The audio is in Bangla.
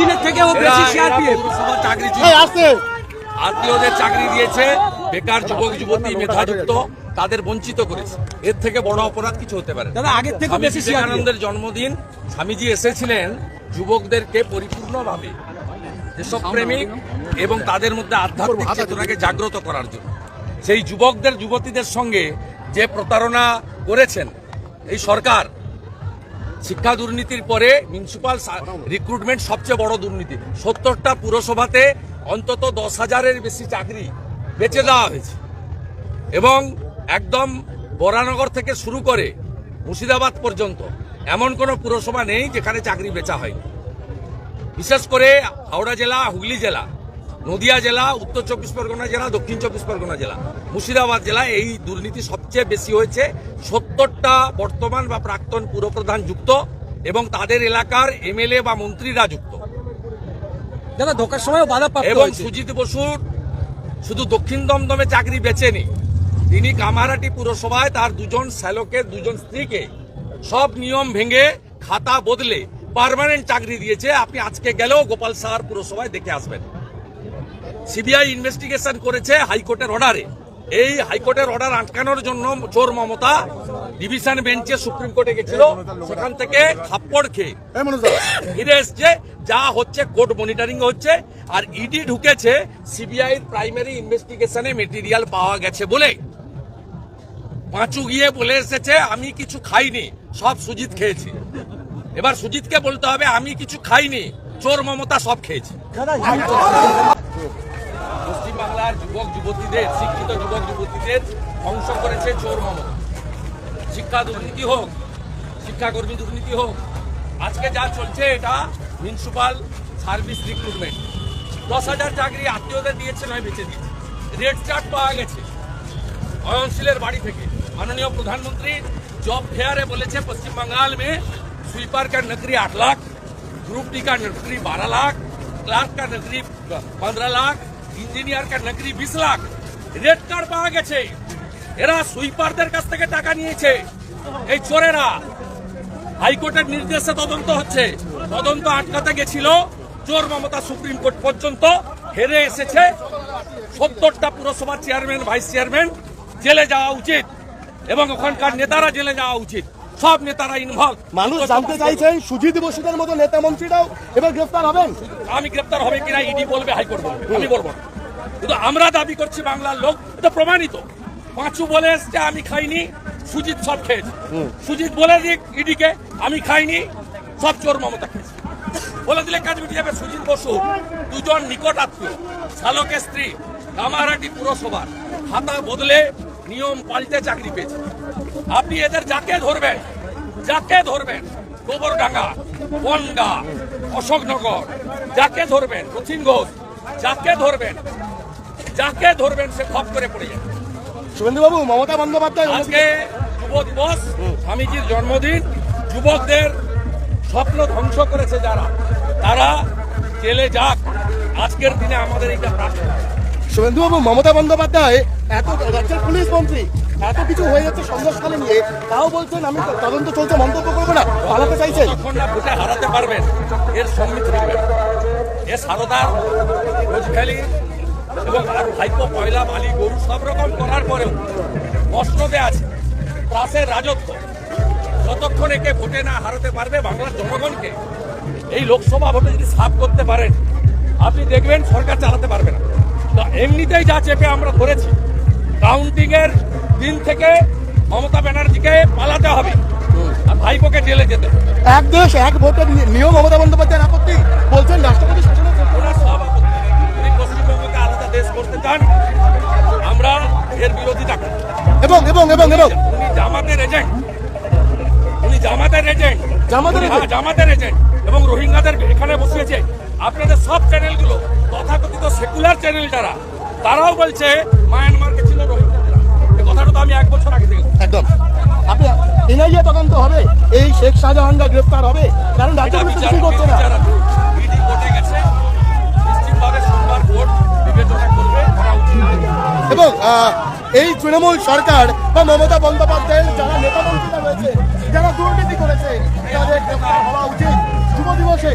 দিনের থেকে ও বেশি সিআরপিএফ চাকরি আসছে আত্মীয়দের চাকরি দিয়েছে বেকার যুবক যুবতী মেধাযুক্ত তাদের বঞ্চিত করেছে। এর থেকে বড় অপরাধ কিছু হতে পারে। দাদা আগের থেকে বেশি বিবেকানন্দের জন্মদিন স্বামীজি এসেছিলেন যুবকদেরকে পরিপূর্ণভাবে। যেসব প্রেমিক এবং তাদের মধ্যে আধ্যাত্মিক চেতনাকে জাগ্রত করার জন্য। সেই যুবকদের যুবতীদের সঙ্গে যে প্রতারণা করেছেন এই সরকার শিক্ষা দুর্নীতির পরে মিউনিসিপাল রিক্রুটমেন্ট সবচেয়ে বড় দুর্নীতি। সত্তরটা পুরসভাতে অন্তত দশ হাজারের বেশি চাকরি বেচে দেওয়া হয়েছে। এবং একদম বরানগর থেকে শুরু করে মুর্শিদাবাদ পর্যন্ত এমন কোনো পুরসভা নেই যেখানে চাকরি বেচা হয়নি। বিশেষ করে হাওড়া জেলা, হুগলি জেলা নদিয়া জেলা উত্তর চব্বিশ পরগনা জেলা দক্ষিণ চব্বিশ পরগনা জেলা। মুর্শিদাবাদ জেলা এই দুর্নীতি সবচেয়ে বেশি হয়েছে। সত্তরটা বর্তমান বা প্রাক্তন পুরপ্রধান যুক্ত এবং তাদের এলাকার এমএলএ বা মন্ত্রীরা যুক্ত। দাদা সময়ও বাধা এবং সুজিত বসুর শুধু দক্ষিণ দমদমে চাকরি বেচেনি। তিনি কামারাটি পুরসভায় তার দুজন শ্যালকের দুজন স্ত্রীকে সব নিয়ম ভেঙে খাতা বদলে পার্মানেন্ট চাকরি দিয়েছে। আপনি আজকে গেলেও গোপাল সাহার পুরসভায় দেখে আসবেন। সিবিআই ইনভেস্টিগেশন করেছে হাইকোর্টের অর্ডারে এই হাইকোর্টের অর্ডার আটকানোর জন্য চোর মমতা ডিভিশন বেঞ্চে সুপ্রিম কোর্টে গেছিল সেখান থেকে থাপ্পড় খেয়ে। ফিরে এসছে যা হচ্ছে কোর্ট মনিটরিং হচ্ছে আর ইডি ঢুকেছে সিবিআই প্রাইমারি ইনভেস্টিগেশনে মেটেরিয়াল পাওয়া গেছে বলে। পাঁচু গিয়ে বলে এসেছে আমি কিছু খাইনি সব সুজিত খেয়েছি। এবার সুজিতকে বলতে হবে আমি কিছু খাইনি চোর মমতা সব খেয়েছি। পশ্চিমবাংলার যুবক যুবতীদের শিক্ষিত যুবক যুবতীদের ধ্বংস করেছে চোর মমতা শিক্ষা দুর্নীতি হোক শিক্ষাকর্মী দুর্নীতি হোক আজকে যা চলছে এটা মিউনিসিপাল সার্ভিস রিক্রুটমেন্ট দশ হাজার চাকরি আত্মীয়দের দিয়েছে নয় বেঁচে দিয়েছে রেড চার্ট পাওয়া গেছে অয়নশীলের বাড়ি থেকে মাননীয় প্রধানমন্ত্রী जॉब फेयर बोले थे पश्चिम बंगाल में स्वीपर का नौकरी आठ लाख ग्रुप डी का नौकरी बारह लाख क्लार्क का नौकरी पंद्रह लाख ইঞ্জিনিয়ার কা নকরি বিশ লাখ। রেড কার্ড পাওয়া গেছে। এরা সুইপারদের কাছ থেকে টাকা নিয়েছে। এই চোরেরা। হাইকোর্টের নির্দেশে তদন্ত হচ্ছে। তদন্ত আটকাতে গেছিল চোর মমতা সুপ্রিম কোর্ট পর্যন্ত। হেরে এসেছে সত্তরটা পুরসভার চেয়ারম্যান, ভাইস চেয়ারম্যান। জেলে যাওয়া উচিত। এবং ওখানকার নেতারা জেলে যাওয়া উচিত। সব নেতারা ইনভলভ মানুষ জানতে চাইছেন সুজিত বসুদের মতো নেতা মন্ত্রীরাও এবার গ্রেফতার হবেন। আমি গ্রেপ্তার হবে কিনা ইডি বলবে হাইকোর্ট বলবে আমি বলব কিন্তু আমরা দাবি করছি বাংলার লোক এটা প্রমাণিত। পাঁচু বলে এসছে আমি খাইনি সুজিত সব খেয়েছে। সুজিত বলে দিক ইডিকে আমি খাইনি সব চোর মমতা খেয়েছে। বলে দিলে কাজ মিটে যাবে সুজিত বসু। দুজন নিকট আত্মীয় শালকের স্ত্রী কামারহাটি পুরসভার। খাতা বদলে নিয়ম পাল্টে চাকরি পেয়েছে। আপনি এদের যাকে ধরবেন যাকে ধরবেন গোবরডাঙ্গা বনগা অশোকনগর যাকে ধরবেন রথিন ঘোষ যাকে ধরবেন যাকে ধরবেন সে খপ করে পড়ে যাবে। শুভেন্দুবাবু মমতা বন্দ্যোপাধ্যায় আজকে যুব দিবস স্বামীজির জন্মদিন যুবকদের স্বপ্ন ধ্বংস করেছে যারা। তারা জেলে যাক। আজকের দিনে আমাদের এইটা প্রার্থনা। শুভেন্দুবাবু মমতা বন্দ্যোপাধ্যায়, এত রাজ্যের পুলিশ মন্ত্রী, এত কিছু হয়ে যাচ্ছে সন্দেশখালী নিয়ে, তাও বলছেন, আমি তদন্ত চলছে, মন্তব্য করব না, পালাতে চাইছেন ভোটে হারাতে পারবেন, এর সম্মিত এ সারদার রোজভ্যালি এবং আর ভাইপো, পয়লা বালি গরু সব রকম করার পরেও মসনদে আছে, ত্রাসের রাজত্ব। যতক্ষণ একে ভোটে না হারাতে পারবে বাংলার জনগণকে, এই লোকসভা ভোটে যদি সাফ করতে পারেন, আপনি দেখবেন সরকার চালাতে পারবে না। এমনিতেই যা চেপে আমরা ধরেছি কাউন্টিং এর দিন থেকে মমতা ব্যানার্জিকে পালাতে হবে আর ভাইপোকে জেলে যেতে এক দেশ এক ভোটের নিয়ম মমতা বন্দ্যোপাধ্যায়ের আপত্তি বলছেন রাষ্ট্রপতি শাসনের ওনার সব আপত্তি। উনি পশ্চিমবঙ্গকে আলাদা দেশ করতে চান আমরা এর বিরোধিতা করি এবং এবং এবং এবং। উনি জামাতের এজেন্ট উনি জামাতের এজেন্ট জামাতের হ্যাঁ, জামাতের এজেন্ট এবং রোহিঙ্গাদের এখানে বসিয়েছে। আপনাদের সব চ্যানেলগুলো তথাকথিত সেকুলার চ্যানেল যারা তারাও বলছে মায়ানমারকে ছিল রোহিঙ্গারা কথাটা তো আমি এক বছর আগে থেকে একদম। আপনি এনআইএ তদন্ত হবে এই শেখ শাহজাহানরা গ্রেফতার হবে কারণ রাজ্য পুলিশ তো করছে না। ইডি কোর্টে গেছে নিশ্চিতভাবে সোমবার কোর্ট বিবেচনা করবে এবং এই তৃণমূল সরকার বা মমতা বন্দ্যোপাধ্যায়ের যারা নেতা মন্ত্রীরা রয়েছে যারা দুর্নীতি করেছে তাদের গ্রেফতার হওয়া উচিত। যুব দিবসে